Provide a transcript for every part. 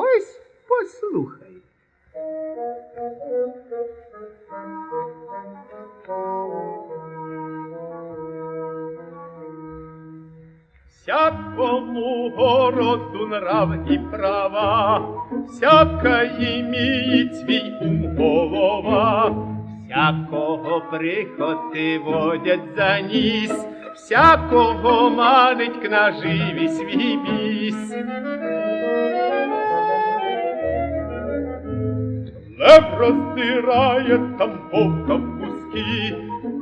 Ось послухай. Всякому городу нрав і права, всяка іміє свій ум голова, всякого прихоти водять за ніс, всякого манить кнаживі свій біс. Лев роздирає там вовка в куски,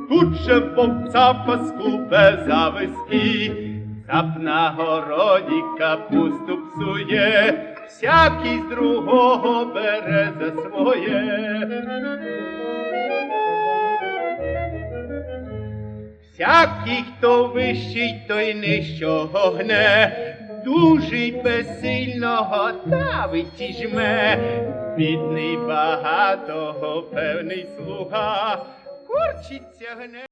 тут же вовця паскубе зависки, Цап на городі капусту псує, всякий з другого бере за своє. Всякий, хто вищий, той нижчого гне, дужий безсильного давить і жме, бідний багатого певний слуга, корчиться гне.